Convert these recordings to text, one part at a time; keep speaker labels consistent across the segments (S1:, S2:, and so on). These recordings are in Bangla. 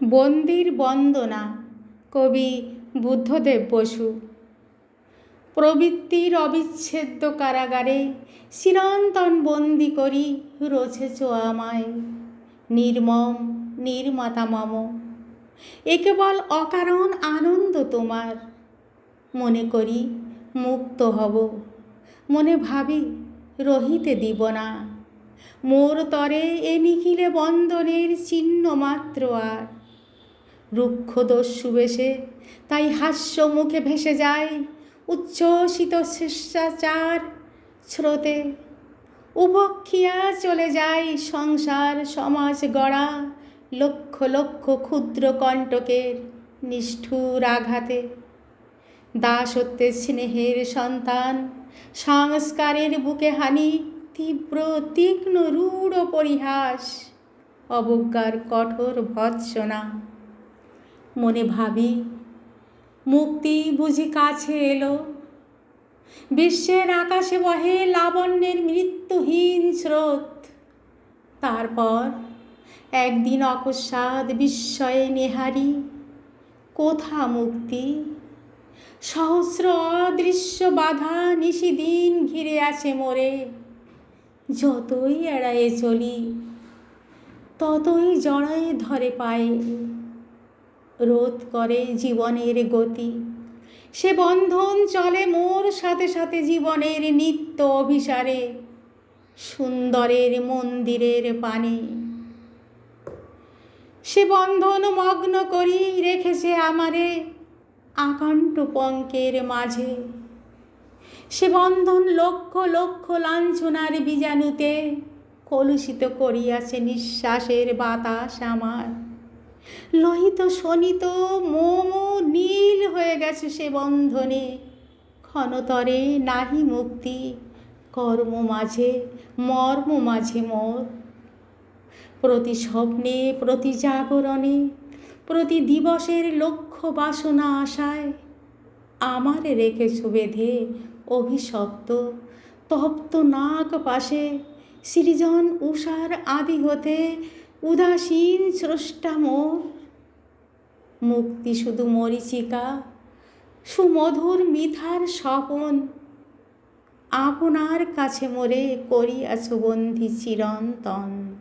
S1: বন্দির বন্দনা, কবি বুদ্ধদেব বসু। প্রবৃত্তির অবিচ্ছেদ্য কারাগারে চিরন্তন বন্দি করি রোছেছ আমায় নির্মম নির্মাতা মম, এ কেবল অকারণ আনন্দ তোমার। মনে করি মুক্ত হব, মনে ভাবি রহিতে দিব না। মোর তরে এ নিখিলে বন্দনের চিহ্ন মাত্র আর। রুক্ষ দস্যু বেশে তাই হাস্য মুখে ভেসে যায় উচ্ছ্বসিত শিষ্টাচার স্রোতে। উপক্ষিয়া চলে যায় সংসার সমাজ গড়া লক্ষ লক্ষ ক্ষুদ্র কণ্টকের নিষ্ঠুর আঘাতে। দাসত্বের স্নেহের সন্তান সংস্কারের বুকে হানি তীব্র, তীক্ষ্ণ, রূঢ় পরিহাস, অবজ্ঞার কঠোর ভৎসনা। মনে ভাবি, মুক্তি বুঝি কাছে এলো। বিশ্বের আকাশে বহে লাবণ্যের মৃত্যুহীন স্রোত। তারপর একদিন অকস্মাৎ বিস্ময়ে নেহারি, কোথা মুক্তি? সহস্র অদৃশ্য বাধা নিশিদিন ঘিরে আছে মোরে। যতই এড়ায়ে চলি, ততই জড়ায়ে ধরে পায়ে। রোধ করে জীবনের গতি। সে বন্ধন চলে মোর সাথে সাথে জীবনের নিত্য অভিসারে, সুন্দরের মন্দিরের পানে। সে বন্ধন মগ্ন করি রেখেছে আমারে আকাণ্ঠ পঙ্কের মাঝে। সে বন্ধন লক্ষ লক্ষ লাঞ্ছনার বীজাণুতে কলুষিত করিয়াছে নিঃশ্বাসের বাতাস আমার। লোহিত শোনিত মোম নীল হয়ে গেছে সে বন্ধনে। ক্ষণতরে নাহি মুক্তি, কর্ম মাঝে, মর্ম মাঝে মোর। প্রতি স্বপ্নে, প্রতি জাগরণে, প্রতি দিবসের লক্ষ্য বাসনা আশায় আমার রেখেছ বেঁধে অভিশপ্ত, তপ্ত নাক পাশে সৃজন উষার আদি হতে উদাসীন স্রষ্টা মোর। মুক্তি শুধু মরিচিকা, সুমধুর মিথার স্বপন। আপনার কাছে মোরে করিয়াছ বন্দি চিরন্তন।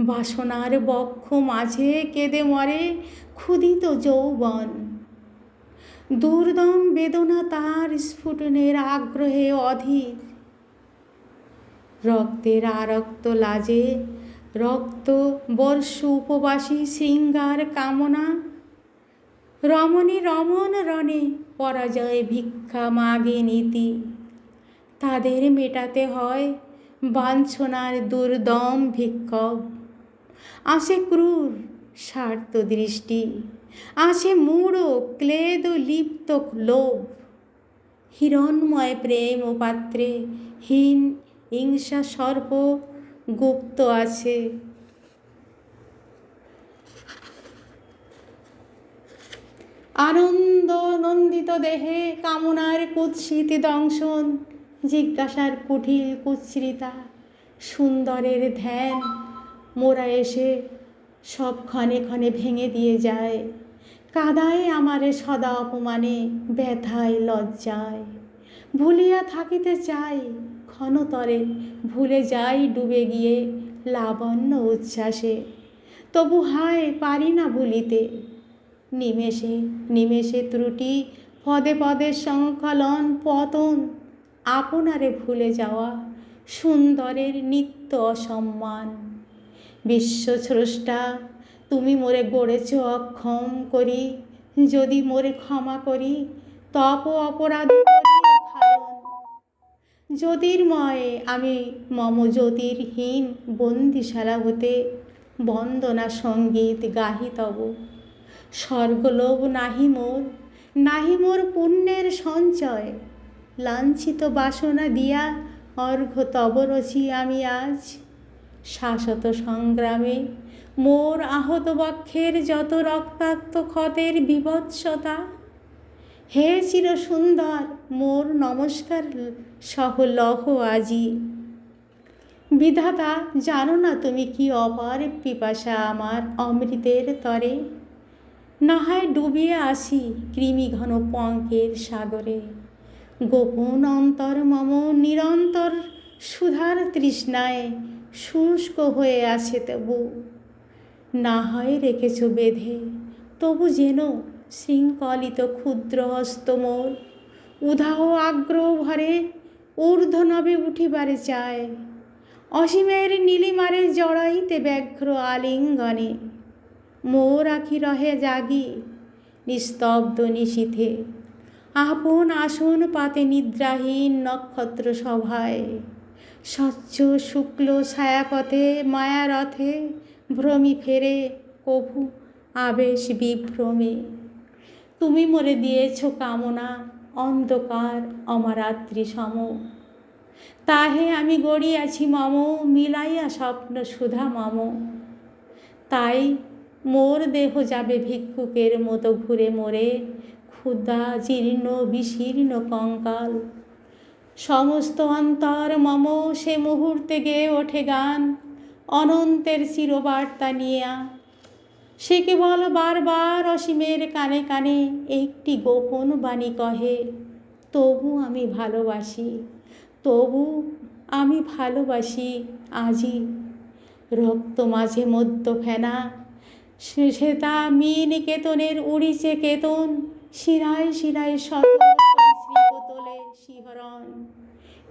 S1: বাসনার বক্ষ মাঝে কেঁদে মরে ক্ষুদিত যৌবন। দুর্দম বেদনা তার স্ফুটনের আগ্রহে অধীর। রক্তের আরক্ত লাজে রক্ত, বর্ষ, উপবাসী শৃঙ্গার কামনা। রমণী রমণ রণে পরাজয় ভিক্ষা মাগে নীতি। তাদের মেটাতে হয় বাঞ্ছনার দুর্দম ভিক্ষক আসে ক্রূর স্বার্থ দৃষ্টি, আসে মূঢ় ক্লেদ লিপ্ত লোভ। হিরণময় প্রেম ও পাত্রে, হীন, হিংসা, সর্প গুপ্ত আছে। আনন্দ নন্দিত দেহে কামনার কুৎসিত দংশন, জিজ্ঞাসার কুঠিল কুৎসৃতা, সুন্দরের ধ্যান, মোরা এসে সব ক্ষণে ক্ষণে ভেঙে দিয়ে যায়। কাদায় আমারে সদা অপমানে, ব্যথায় লজ্জায়। ভুলিয়া থাকিতে চাই ক্ষণতরে ভুলে যাই ডুবে গিয়ে লাবণ্য উচ্ছ্বাসে। তবু হায় পারি না ভুলিতে। নিমেষে নিমেষে ত্রুটি, পদে পদে সংকলন, পতন আপনারে ভুলে যাওয়া সুন্দরের নিত্য অসম্মান। বিশ্বস্রষ্টা, তুমি মোরে গড়েছ অক্ষম করি। যদি মোরে ক্ষমা করি, তপ অপরাধ জ্যোতির্ময়ে আমি মম জ্যোতির্হীন বন্দিশালা হতে বন্দনা সংগীত গাহি তব। স্বর্গলোভ নাহি মোর নাহি মোর পুণ্যের সঞ্চয়। লাঞ্ছিত বাসনা দিয়া অর্ঘ্য তব রচি আমি আজ। শাশ্বত সংগ্রামে মোর আহত বক্ষের যত রক্তাক্ত ক্ষতের বিভৎসতা হে চির সুন্দর মোর নমস্কার সহ লহ আজি। বিধাতা, জানো না তুমি কি অপার পিপাসা আমার অমৃতের তরে? না হয় ডুবিয়ে আসি কৃমিঘন পঙ্কের সাগরে। গোপন অন্তর মম নিরন্তর সুধার তৃষ্ণায় শুষ্ক হয়ে আছে তবু। না হয় রেখেছ বেঁধে, তবু যেন শৃঙ্খলিত ক্ষুদ্র হস্ত মোর। উদাহ আগ্রহ ভরে ঊর্ধ্বনবে উঠিবারে চায়। অসীমের নীলিমারে জড়াইতে ব্যঘ্র আলিঙ্গনে। মোর আখি রহে জাগি নিস্তব্ধ নিশীথে। আপন আসন পাতে নিদ্রাহীন নক্ষত্র সভায়। স্বচ্ছ শুক্ল ছায়াপথে মায়ারথে ভ্রমি ফেরে কভু আবেশ বিভ্রমে। তুমি মরে দিয়েছ কামনা অন্ধকার অমরাত্রি সম। তাহে আমি গড়িয়াছি মম, মিলাইয়া স্বপ্ন সুধা মম। তাই মোর দেহ যাবে ভিক্ষুকের মতো ঘুরে মোরে ক্ষুদা জীর্ণ, বিশীর্ণ কঙ্কাল। সমস্ত অন্তর মম, সে মুহূর্তে গেয়ে ওঠে গান, অনন্তের চিরবার্তা নিয়া সে কেবল বারবার অসীমের কানে কানে একটি গোপন বাণী কহে, তবু আমি ভালোবাসি, তবু আমি ভালোবাসি আজি। রক্ত মাঝে মধ্য ফেনা, শ্বেতা মিন কেতনের উড়িছে কেতন, শিরায় শিরায় শত শিহরণ।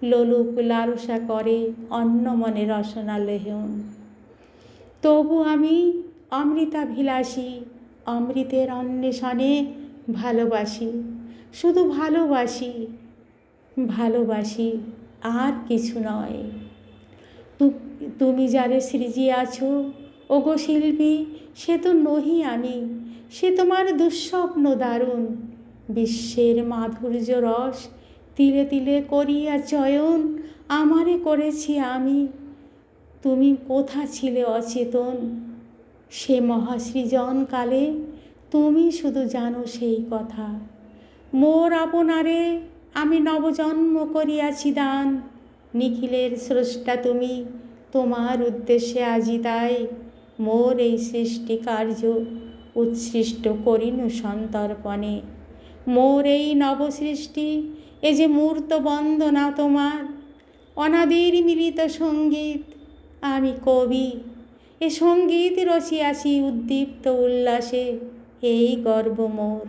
S1: লোলুপ লালসা করে অন্য মনে রসনা লেহন তবু আমি অমৃতাভিলাষী, অমৃতের অন্বেষণে ভালোবাসি। শুধু ভালোবাসি ভালোবাসি আর কিছু নয়। তুমি যারে সৃজিয়াছ ওগো শিল্পী, সে তো নহি আমি, সে তোমার দুঃস্বপ্ন দারুণ। বিশ্বের মাধুর্য রস তিলে তিলে করিয়া চয়ন আমারে করেছি আমি। তুমি কোথা ছিলে অচেতন? সে মহাসৃজন কালে তুমি শুধু জানো সেই কথা। মোর আপনারে আমি নবজন্ম করিয়াছি দান। নিখিলের স্রষ্টা তুমি, তোমার উদ্দেশ্যে আজি তাই। মোর এই সৃষ্টি কার্য উৎসৃষ্ট করিন সন্তর্পণে। মোর এই নবসৃষ্টি এ যে মূর্ত বন্দনা তোমার। অনাদির মিলিত সংগীত, আমি কবি এ সংগীত রচিয়াছি উদ্দীপ্ত উল্লাসে, এই গর্ব মোর।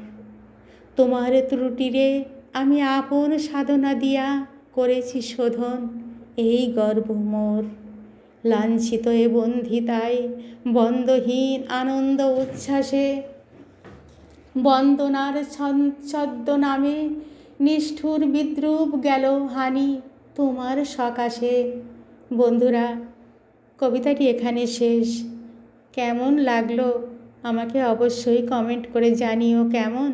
S1: তোমার ত্রুটিরে আমি আপন সাধনা দিয়া করেছি শোধন, এই গর্ব মোর। লাঞ্ছিত এ বন্ধিতায়, বন্ধহীন আনন্দ উচ্ছ্বাসে, বন্দনার ছদ্ম নামে নিষ্ঠুর বিদ্রুপ গেল হানি তোমার সকাশে। বন্ধুরা কবিতাটি এখানে শেষ। কেমন লাগল? আমাকে অবশ্যই কমেন্ট করে জানিও কেমন?